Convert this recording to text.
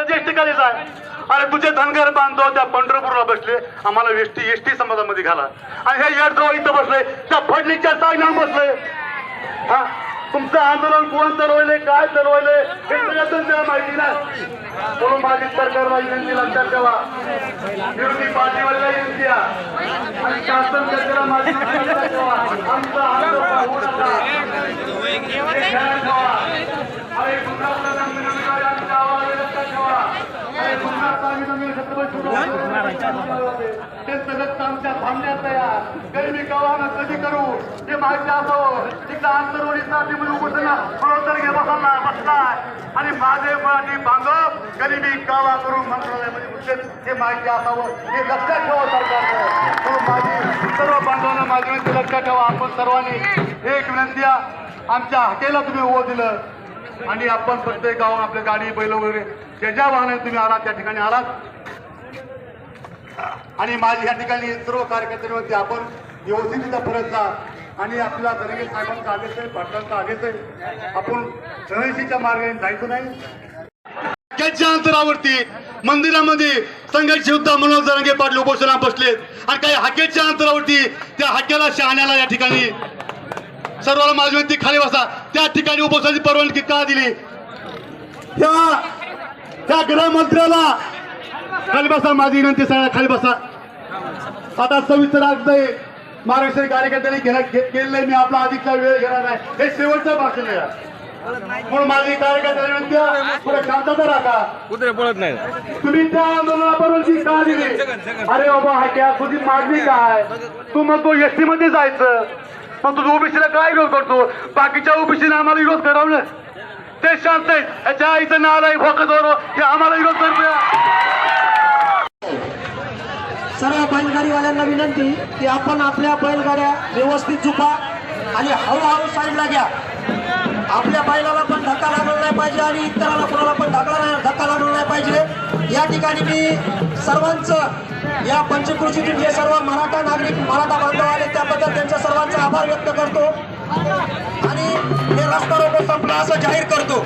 टाकायचं एसटी खाली आहे. अरे तुझे धनगर बांधव त्या पंढरपूरला बसले. आम्हाला एसटी एसटी समाजामध्ये घाला. आणि हे येडजवळ इथं बसले. त्या फडणीच्या साईनाम बसले. हा? तुमचं आंदोलन कोण चालवले काय चालवले हे सगळ्यातून त्याला माहिती नाही. म्हणून माझी सरकारला विनंती लक्षात ठेवा. विरोधी पार्टीवाल्याला विनंती आणि शासन सरकारला माझी विनंती लक्षात ठेवा. आमचं आंदोलन ते सगळं आमच्या थांबण्यात तयार कवाना कधी करू हे माहिती असावं तिथं आंतरवडी म्हणून घे बसलाय आणि माझे मराठी बांधव गरिबी कावा करून मंत्रालयामध्ये हे माहिती असावं हे लक्षात ठेवा सरकारनं माझी सर्व बांधवांना माझी विनंती लक्षात ठेवा आपण सर्वांनी एक विनंती आमच्या हकेला तुम्ही उभं दिलं आणि आपण प्रत्येक गावात आपल्या गाडी बैल वगैरे ज्या ज्या वाहनाने तुम्ही आलात त्या ठिकाणी आलात आणि माझी या ठिकाणी सर्व कार्यकर्त्यांवरती आपण व्यवस्थित परत जा. आणि आपला दरगे साहेबांचा आदेश आहे पाटलांचा आदेश आहे. आपण रणशीच्या मार्गाने जायचं नाही. त्याच्या अंतरावरती मंदिरामध्ये संघर्ष योद्धा मनोज जरंगे पाटील उपोषणा बसलेत आणि काही हाकेच्या अंतरावरती त्या हाक्याला शहाण्याला या ठिकाणी सर्वांना माझी विनंती खाली बसा. त्या ठिकाणी उपोषणाची परवानगी का दिली? त्या त्या गृहमंत्र्याला खाली बसा माझी विनंती सगळ्या खाली बसा. आता सविस्तर आज नाही महाराष्ट्रीय कार्यकर्त्यांनी केलेलं आहे. मी आपला अधिकचा वेळ घेणार नाही हे शेवटचं भाषण आहे. म्हणून माझी कार्यकर्त्यांनी विनंती आहे, थोडं शांतता राखा. कुत्रे पळत नाही तुम्ही त्या आंदोलना परवानगी का दिली अरे बाबा हाक्या तुझी मागणी काय? तू मग तो एसटी मध्ये जायचं. मग तुझं ओबीसीला काय विरोध करतो? बाकीच्या ओबीसीने आम्हाला विरोध करावं ते शांत आहे याच्या आईचं नाव आहे फोकस हे आम्हाला विरोध करतोय. सर्व बैलगाडीवाल्यांना विनंती की आपण आपल्या बैलगाड्या व्यवस्थित झुपा आणि हळूहळू साईडला घ्या. आपल्या बैलाला पण धक्का लागला नाही पाहिजे आणि इतरांना कोणाला पण धक्का धक्का लागला नाही पाहिजे. या ठिकाणी मी सर्वांचं या पंचकृषीतील जे सर्व मराठा नागरिक मराठा बांधव आले त्याबद्दल त्यांच्या सर्वांचा आभार व्यक्त करतो. आणि हे रस्ता रोको संपला असं जाहीर करतो.